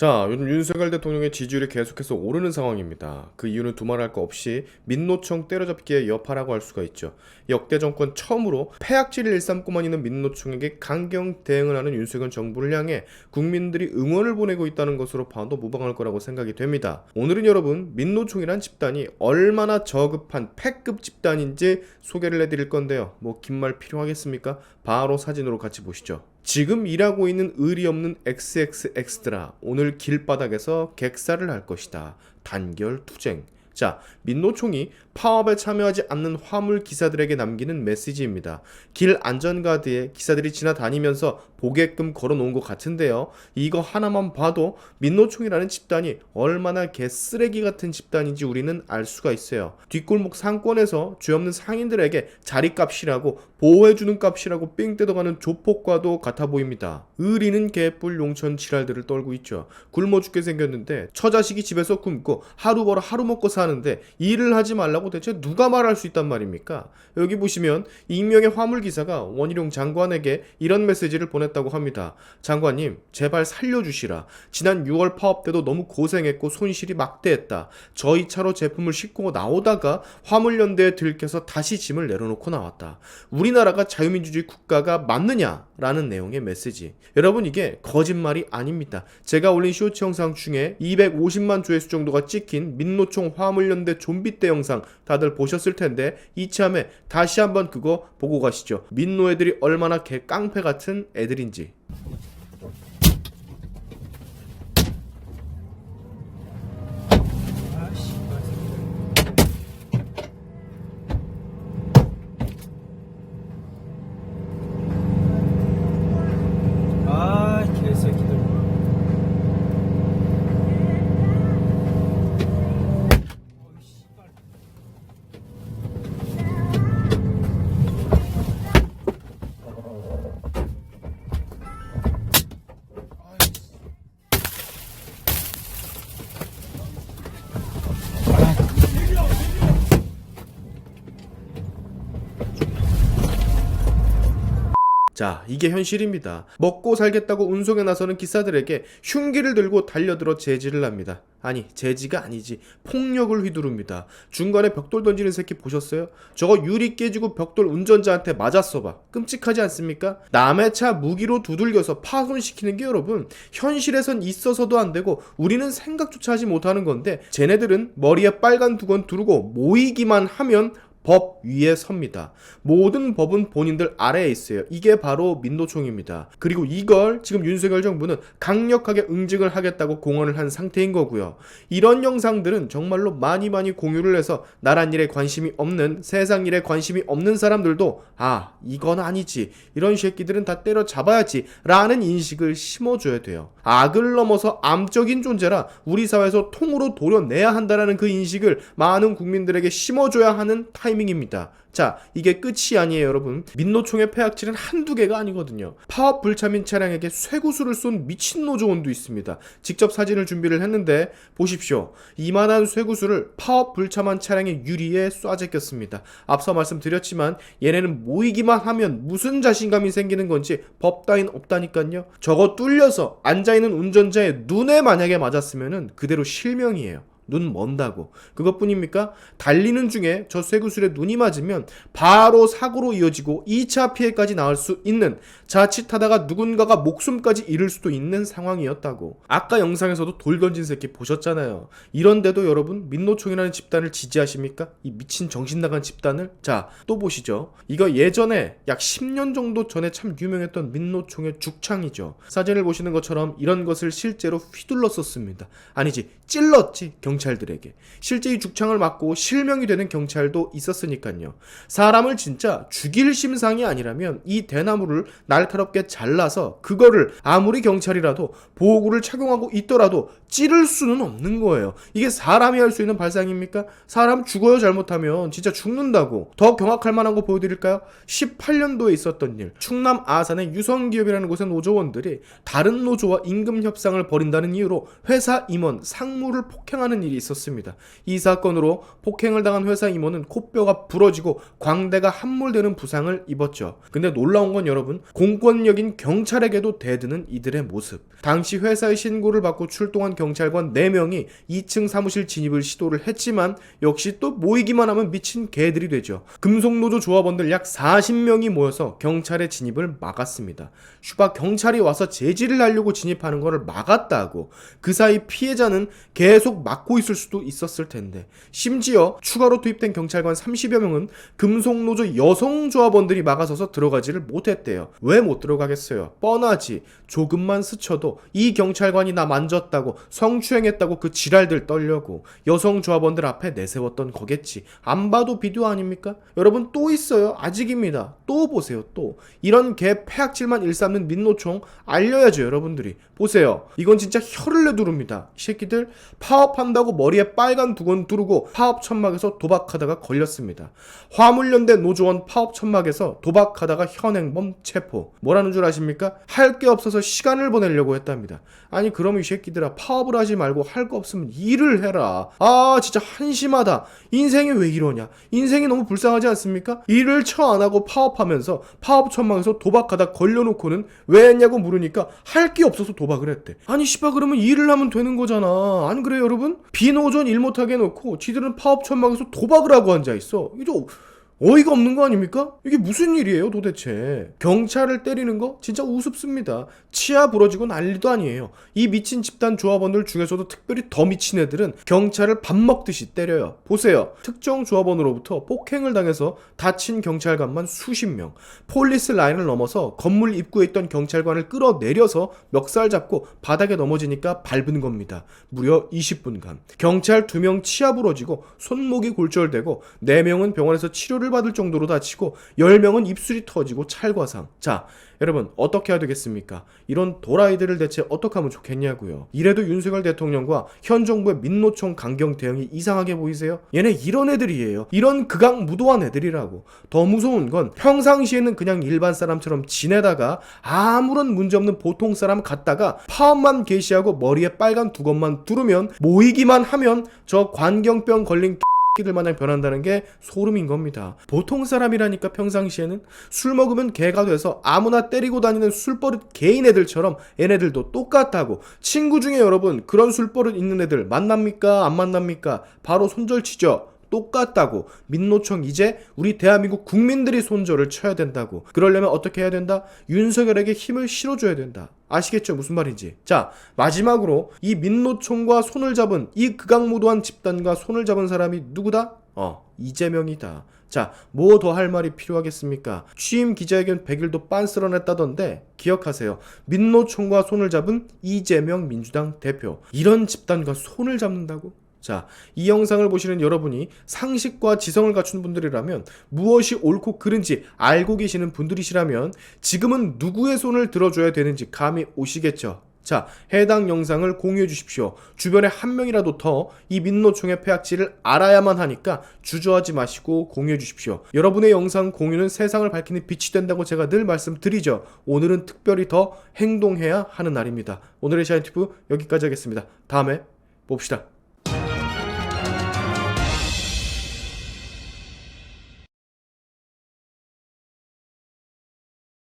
자, 요즘 윤석열 대통령의 지지율이 계속해서 오르는 상황입니다. 그 이유는 두말할 거 없이 민노총 때려잡기의 여파라고 할 수가 있죠. 역대 정권 처음으로 폐악질을 일삼고만 있는 민노총에게 강경 대응을 하는 윤석열 정부를 향해 국민들이 응원을 보내고 있다는 것으로 봐도 무방할 거라고 생각이 됩니다. 오늘은 여러분 민노총이란 집단이 얼마나 저급한 패급 집단인지 소개를 해드릴 건데요. 뭐 긴 말 필요하겠습니까? 바로 사진으로 같이 보시죠. 지금 일하고 있는 의리 없는 XXX들아 오늘 길바닥에서 객사를 할 것이다. 단결 투쟁. 자, 민노총이 파업에 참여하지 않는 화물 기사들에게 남기는 메시지입니다. 길 안전가드에 기사들이 지나다니면서 보게끔 걸어놓은 것 같은데요. 이거 하나만 봐도 민노총이라는 집단이 얼마나 개쓰레기 같은 집단인지 우리는 알 수가 있어요. 뒷골목 상권에서 죄 없는 상인들에게 자리값이라고 보호해주는 값이라고 삥 뜯어가는 조폭과도 같아 보입니다. 의리는 개뿔 용천 지랄들을 떨고 있죠. 굶어 죽게 생겼는데 처자식이 집에서 굶고 하루 벌어 하루 먹고 사는 데 일을 하지 말라고 대체 누가 말할 수 있단 말입니까? 여기 보시면 익명의 화물 기사가 원희룡 장관에게 이런 메시지를 보냈다고 합니다. 장관님, 제발 살려주시라. 지난 6월 파업 때도 너무 고생했고 손실이 막대했다. 저희 차로 제품을 싣고 나오다가 화물연대에 들켜서 다시 짐을 내려놓고 나왔다. 우리나라가 자유민주주의 국가가 맞느냐라는 내용의 메시지. 여러분 이게 거짓말이 아닙니다. 제가 올린 쇼츠 영상 중에 250만 조회수 정도가 찍힌 민노총 화 물연대 좀비 때 영상 다들 보셨을 텐데 이참에 다시 한번 그거 보고 가시죠. 민노 애들이 얼마나 개 깡패 같은 애들인지. 아 개새끼들 자, 이게 현실입니다. 먹고 살겠다고 운송에 나서는 기사들에게 흉기를 들고 달려들어 제지를 합니다. 아니, 제지가 아니지. 폭력을 휘두릅니다. 중간에 벽돌 던지는 새끼 보셨어요? 저거 유리 깨지고 벽돌 운전자한테 맞았어 봐. 끔찍하지 않습니까? 남의 차 무기로 두들겨서 파손시키는 게 여러분, 현실에선 있어서도 안 되고 우리는 생각조차 하지 못하는 건데 쟤네들은 머리에 빨간 두건 두르고 모이기만 하면 법 위에 섭니다. 모든 법은 본인들 아래에 있어요. 이게 바로 민노총입니다. 그리고 이걸 지금 윤석열 정부는 강력하게 응징을 하겠다고 공언을 한 상태인 거고요. 이런 영상들은 정말로 많이 많이 공유를 해서 나란 일에 관심이 없는 세상 일에 관심이 없는 사람들도 아 이건 아니지 이런 새끼들은 다 때려 잡아야지 라는 인식을 심어줘야 돼요. 악을 넘어서 암적인 존재라 우리 사회에서 통으로 도려내야 한다라는 그 인식을 많은 국민들에게 심어줘야 하는 타 이밍입니다. 자, 이게 끝이 아니에요, 여러분. 민노총의 폐악질은 한두 개가 아니거든요. 파업 불참인 차량에게 쇠구슬을 쏜 미친 노조원도 있습니다. 직접 사진을 준비를 했는데 보십시오. 이만한 쇠구슬을 파업 불참한 차량의 유리에 쏴제꼈습니다. 앞서 말씀드렸지만 얘네는 모이기만 하면 무슨 자신감이 생기는 건지 법 따윈 없다니까요. 저거 뚫려서 앉아 있는 운전자의 눈에 만약에 맞았으면은 그대로 실명이에요. 눈 먼다고. 그것뿐입니까? 달리는 중에 저 쇠구슬에 눈이 맞으면 바로 사고로 이어지고 2차 피해까지 나올 수 있는 자칫하다가 누군가가 목숨까지 잃을 수도 있는 상황이었다고. 아까 영상에서도 돌 던진 새끼 보셨잖아요. 이런데도 여러분 민노총이라는 집단을 지지하십니까? 이 미친 정신 나간 집단을? 자, 또 보시죠. 이거 예전에 약 10년 정도 전에 참 유명했던 민노총의 죽창이죠. 사진을 보시는 것처럼 이런 것을 실제로 휘둘렀었습니다. 아니지, 찔렀지, 경 찰들에게. 실제 이 죽창을 맞고 실명이 되는 경찰도 있었으니까요. 사람을 진짜 죽일 심상이 아니라면 이 대나무를 날카롭게 잘라서 그거를 아무리 경찰이라도 보호구를 착용하고 있더라도 찌를 수는 없는 거예요. 이게 사람이 할 수 있는 발상입니까? 사람 죽어요 잘못하면 진짜 죽는다고. 더 경악할 만한 거 보여드릴까요? 18년도에 있었던 일. 충남 아산의 유성기업이라는 곳의 노조원들이 다른 노조와 임금 협상을 벌인다는 이유로 회사 임원 상무를 폭행하는 일이 일이 있었습니다. 이 사건으로 폭행을 당한 회사 임원은 코뼈가 부러지고 광대가 함몰되는 부상을 입었죠. 근데 놀라운 건 여러분, 공권력인 경찰에게도 대드는 이들의 모습. 당시 회사의 신고를 받고 출동한 경찰관 4명이 2층 사무실 진입을 시도를 했지만 역시 또 모이기만 하면 미친 개들이 되죠. 금속노조 조합원들 약 40명이 모여서 경찰의 진입을 막았습니다. 슈바 경찰이 와서 제지를 하려고 진입하는 것을 막았다고. 그 사이 피해자는 계속 막고 있을 수도 있었을 텐데. 심지어 추가로 투입된 경찰관 30여 명은 금속노조 여성 조합원들이 막아서서 들어가지를 못했대요. 왜 못 들어가겠어요? 뻔하지. 조금만 스쳐도 이 경찰관이 나 만졌다고 성추행했다고 그 지랄들 떨려고 여성 조합원들 앞에 내세웠던 거겠지. 안 봐도 비디오 아닙니까? 여러분 또 있어요. 아직입니다. 또 보세요. 또 이런 개 폐악질만 일삼는 민노총 알려야죠 여러분들이. 보세요. 이건 진짜 혀를 내두릅니다. 이 새끼들 파업한다 고 머리에 빨간 두건 두르고 파업 천막에서 도박하다가 걸렸습니다. 화물연대 노조원 파업 천막에서 도박하다가 현행범 체포. 뭐라는 줄 아십니까? 할 게 없어서 시간을 보내려고 했답니다. 아니 그럼 이 새끼들아 파업을 하지 말고 할 거 없으면 일을 해라. 아 진짜 한심하다. 인생이 왜 이러냐? 인생이 너무 불쌍하지 않습니까? 일을 처 안 하고 파업하면서 파업 천막에서 도박하다 걸려놓고는 왜 했냐고 물으니까 할 게 없어서 도박을 했대. 아니 씨발 그러면 일을 하면 되는 거잖아. 안 그래요 여러분? 비노전 일 못하게 해놓고 지들은 파업 천막에서 도박을 하고 앉아 있어. 이거 어이가 없는 거 아닙니까? 이게 무슨 일이에요 도대체? 경찰을 때리는 거? 진짜 우습습니다. 치아 부러지고 난리도 아니에요. 이 미친 집단 조합원들 중에서도 특별히 더 미친 애들은 경찰을 밥 먹듯이 때려요. 보세요. 특정 조합원으로부터 폭행을 당해서 다친 경찰관만 수십 명. 폴리스 라인을 넘어서 건물 입구에 있던 경찰관을 끌어내려서 멱살 잡고 바닥에 넘어지니까 밟은 겁니다. 무려 20분간. 경찰 2명 치아 부러지고 손목이 골절되고 4명은 병원에서 치료를 받을 정도로 다치고 10명은 입술이 터지고 찰과상. 자, 여러분 어떻게 해야 되겠습니까? 이런 도라이들을 대체 어떻게 하면 좋겠냐고요. 이래도 윤석열 대통령과 현 정부의 민노총 강경 대응이 이상하게 보이세요? 얘네 이런 애들이에요. 이런 극악 무도한 애들이라고. 더 무서운 건 평상시에는 그냥 일반 사람처럼 지내다가 아무런 문제 없는 보통 사람 같다가 파업만 개시하고 머리에 빨간 두건만 두르면 모이기만 하면 저 관경병 걸린 끼들 마냥 변한다는 게 소름인 겁니다. 보통 사람이라니까 평상시에는 술 먹으면 개가 돼서 아무나 때리고 다니는 술버릇 개인 애들처럼 얘네들도 똑같다고 친구 중에 여러분 그런 술버릇 있는 애들 만납니까 안 만납니까 바로 손절치죠. 똑같다고 민노총 이제 우리 대한민국 국민들이 손절을 쳐야 된다고 그러려면 어떻게 해야 된다 윤석열에게 힘을 실어줘야 된다 아시겠죠 무슨 말인지 자 마지막으로 이 민노총과 손을 잡은 이 극악무도한 집단과 손을 잡은 사람이 누구다 어 이재명이다 자, 뭐 더 할 말이 필요하겠습니까? 취임 기자회견 100일도 빤스런했다던데 기억하세요. 민노총과 손을 잡은 이재명 민주당 대표. 이런 집단과 손을 잡는다고? 자, 이 영상을 보시는 여러분이 상식과 지성을 갖춘 분들이라면 무엇이 옳고 그른지 알고 계시는 분들이시라면 지금은 누구의 손을 들어줘야 되는지 감이 오시겠죠? 자, 해당 영상을 공유해 주십시오. 주변에 한 명이라도 더 이 민노총의 폐악질을 알아야만 하니까 주저하지 마시고 공유해 주십시오. 여러분의 영상 공유는 세상을 밝히는 빛이 된다고 제가 늘 말씀드리죠. 오늘은 특별히 더 행동해야 하는 날입니다. 오늘의 샤인티프 여기까지 하겠습니다. 다음에 봅시다.